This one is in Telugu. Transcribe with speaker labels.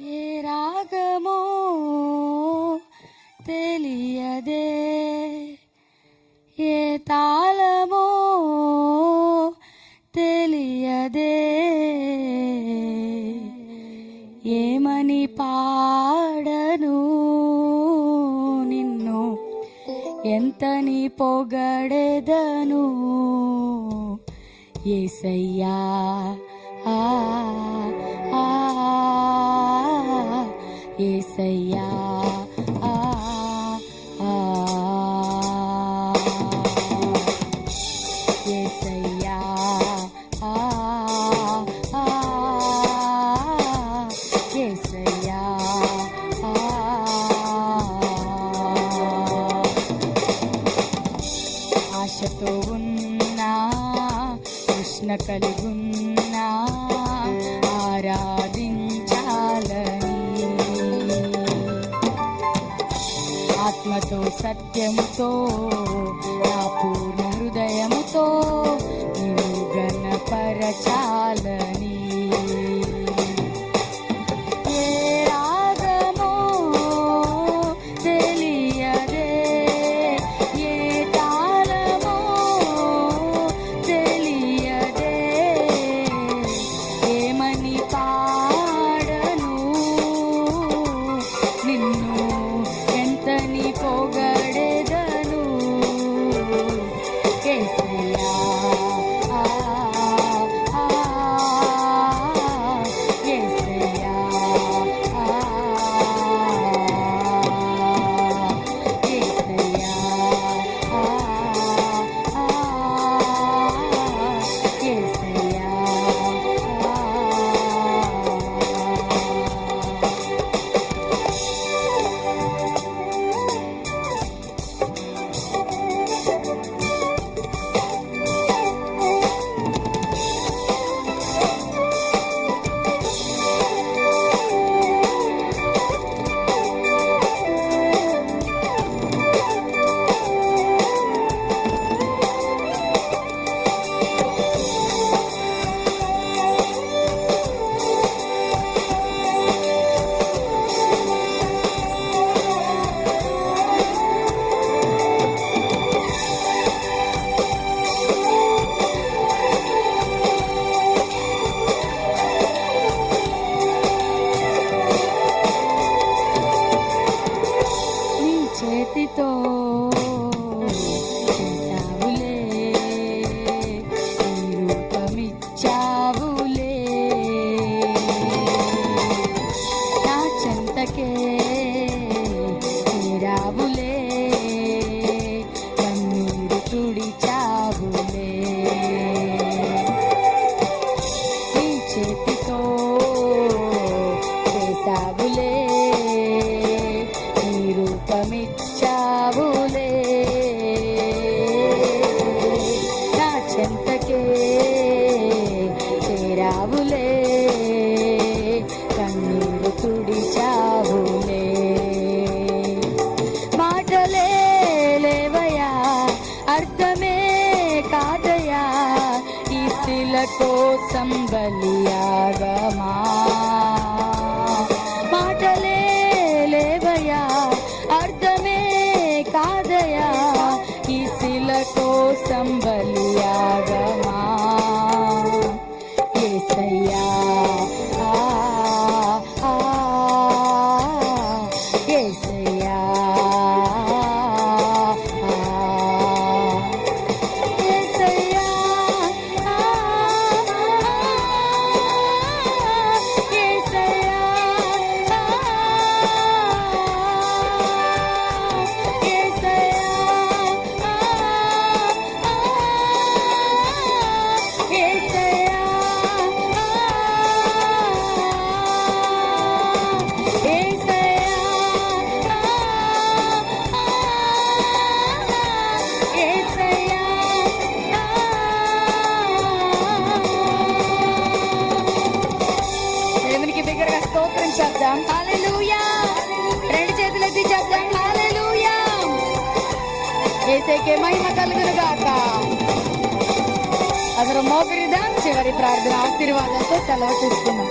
Speaker 1: ఏ రాగమో తెలియదే? ఏ తాళమో తెలియదే? ఏమని పాడను నిన్ను? ఎంతని పొగడెదను? ఏసయ్యా ఆ కృష్ణ కలిగున్నా ఆరాధించాలని. ఆత్మతో సత్యముతో నా పూర్ణ హృదయముతో నీవు గణపరచాలని तके రాజయా ఈ శిల కోసం బలియాగమా? మాటలే లేవయా అర్థమే కాదయా ఈ శిల కోసం బలియాగమా? ఏసయ్యా చెప్దాం చేద్దాం. హల్లెలూయా. రెండు చేతులు ఎత్తి చెప్దాం హల్లెలూయా. ఏసైకే మహిమ కలుగును గాక. అందరూ మోకరిద్దాం చివరి ప్రార్థన ఆశీర్వాదంతో సెలవు తీసుకున్నాం